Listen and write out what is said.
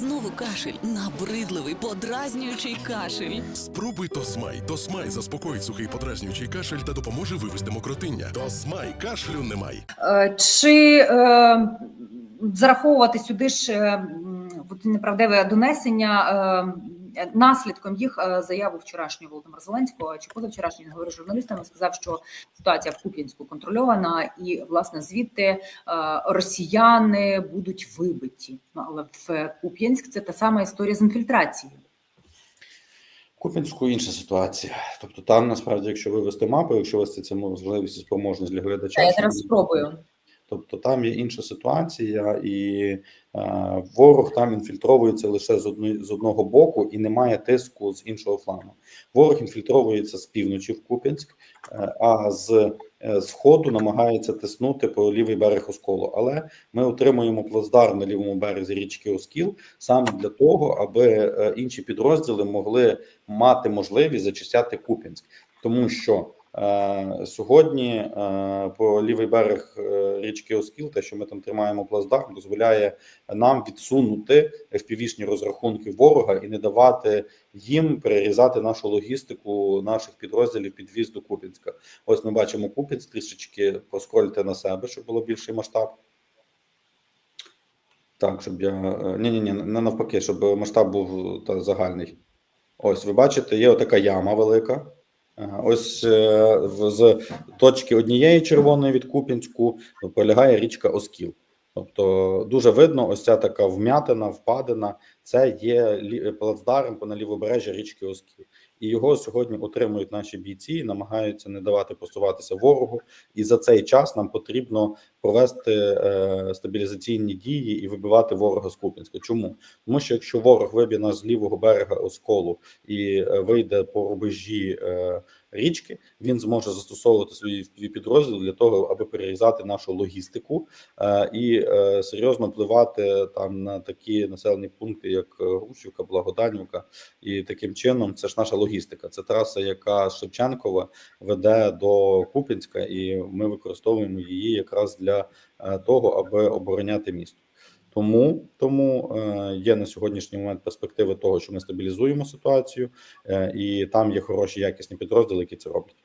Знову кашель, набридливий, подразнюючий кашель. Спробуй Тосмай. Тосмай заспокоїть сухий подразнюючий кашель та допоможе вивести мокротиння. Тосмай кашлю немає. Е, Чи е, зараховувати сюди ж е, неправдиве донесення е, наслідком їх е, заяву вчорашнього Володимира Зеленського чи позавчорашнього він говорив з журналістами, сказав, що ситуація в Куп'янську контрольована, і власне звідти е, росіяни будуть вибиті. Ну але в Куп'янськ це та сама історія з інфільтрацією. Купінську інша ситуація. Тобто там насправді, якщо вивести мапу, якщо вести це можливість і спроможність для глядача, я зараз спробую. Тобто там є інша ситуація, і е, ворог там інфільтровується лише з одної з одного боку і немає тиску з іншого флангу. Ворог інфільтровується з півночі в Куп'янськ, е, а з е, сходу намагається тиснути по лівий берег Осколу. Але ми отримуємо плацдарм на лівому березі річки Оскіл саме для того, аби е, інші підрозділи могли мати можливість зачищати Куп'янськ, тому що. Е, Сьогодні е, по лівий берег е, річки Оскіл, те, що ми там тримаємо плацдарм, дозволяє нам відсунути FPV-шні розрахунки ворога і не давати їм перерізати нашу логістику наших підрозділів під в'їзд до Купінська. Ось ми бачимо Купінськ, трішечки проскольте на себе, щоб було більший масштаб. Так, щоб я. Ні, ні, ні, не навпаки, щоб масштаб був та, загальний. Ось, ви бачите, є отака яма велика. Ось е, з точки однієї червоної від Купінську полягає річка Оскіл. Тобто дуже видно, ось ця така вмятина, впадина. Це є плацдарм по на лівобережжі річки Оскіл. І його сьогодні отримують наші бійці, намагаються не давати просуватися ворогу. І за цей час нам потрібно провести е, стабілізаційні дії і вибивати ворога з Куп'янська. Чому? Тому що якщо ворог виб'є нас з лівого берега Осколу і е, вийде по рубежі е, річки, він зможе застосовувати свої підрозділи для того, аби перерізати нашу логістику е, і е, серйозно впливати там на такі населені пункти, як е, Грушівка, Благоданівка, і таким чином це ж наша логістика. Це траса, яка Шевченкова веде до Куп'янська, і ми використовуємо її якраз для е, того, аби обороняти місто. Тому тому е, є на сьогоднішній момент перспективи того, що ми стабілізуємо ситуацію, е, і там є хороші якісні підрозділи, які це роблять.